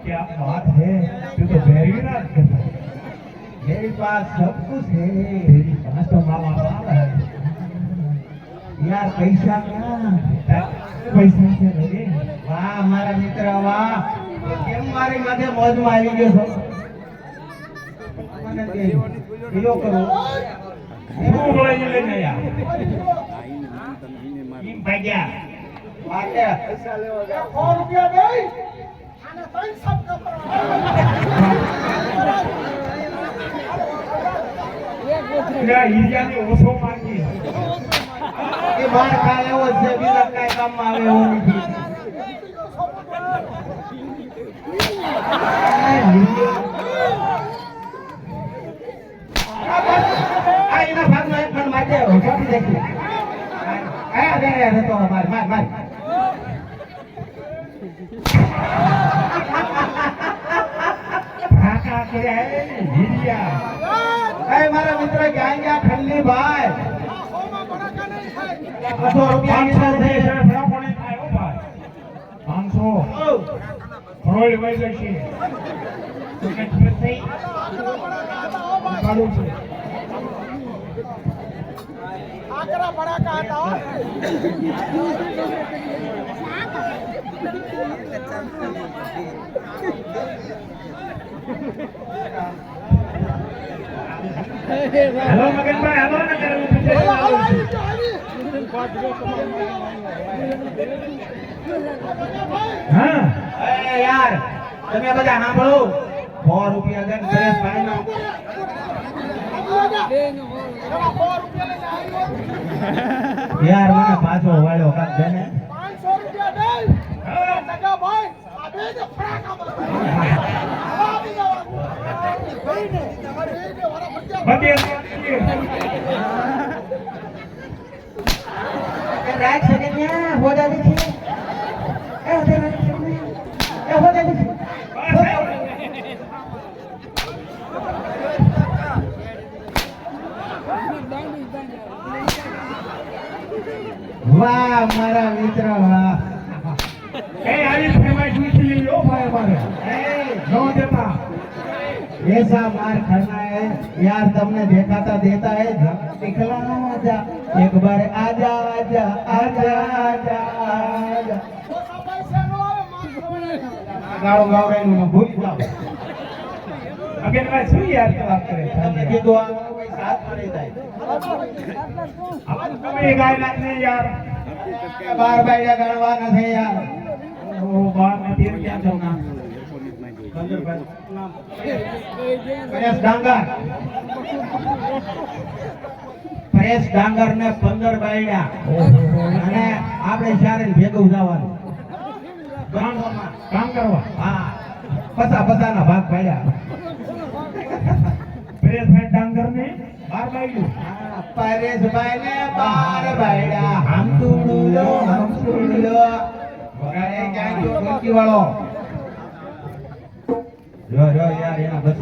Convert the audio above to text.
है तू तो भैरवी रात करता है मेरे पास सब कुछ है तेरी पास तो मामा बाप है यार पैसा क्या पैसा से लगे વાહ મારા મિત્ર વાહ તો કેમ મારી માથે મોજમાં આવી ગયો છો મને કે પીલો કરો હું બોલાઈ લઈને આયા ઈ ભાગ્યા માટે સો રૂપિયા દઈ અને ત્રણ ઓછો એ બાર ખાય એવો છે, બીજા કાંઈ આવે એવો નથી. આ એના ભાગમાં તો માર માર માર. કાકા કર્યા હે હીરિયા એ મારા મિત્ર ક્યાં ખલ્લી ભાઈ? બસો રૂપિયા પાંચસો કીધા છે રૂપિયા ફરાફરી થાય હો ભાઈ. પાંચસો. ફરોડ વહી જશે. તો કઈ થઈ કાઢું છે. આકરા બડાકા હતા હો. હેલો મગનભાઈ હાલો ને કરવું છે હાલો, હાલો, આવી જાઓ, આવી. હા અરે યાર તમે બધા સાંભળો સો રૂપિયા દે સુરેશ ભાઈ નો. યાર મને પાછો વાળ્યો કાક ને પાંચસો રૂપિયા દઈ. સગા ભાઈ, આ બે જે ફટાકા મારે. આવી જવાનું. ફરજિયાત. બધે રાખ શકે ત્યાં હોદા છે એ હોદા છે એ હોદા છે વાહ મારા મિત્ર વાહ. એ આવી ફેમાઈ લઈ લો ભાઈ અમારે. એ. નો દેતા. ऐसा मार खाना है यार तुमने देखा था देता है झक दिखला आजा एक बार आजा आजा आजा आजा आजा ઓછા પૈસા નો આવે, માણસો બનાવે. ગાળો ગાવડાનું ને ભૂલી જાઓ મગનભાઈ શું યાર તો વાત કરે તમે કીધું આ કોઈ સાથ પડી જાય આપણે તમે ગાય નાખને યાર બાર બાયડા ગણવા નથી યાર ઓ બાર ને તેર ક્યાં છો ના પરેશ ડાંગર. પરેશ ડાંગર ને પંદર બાયડા અને આપણે ચારે ભેગું જવાનું. કામ કરવા. હા. પચા પચા ના ભાગ પાડ્યા. પરેશભાઈ ડાંગર ને બાર બાયું હા, પરેશભાઈ ને બાર બાયડા હમ તુડુલો હમ તુડુલો વાળો. યાર એના બસો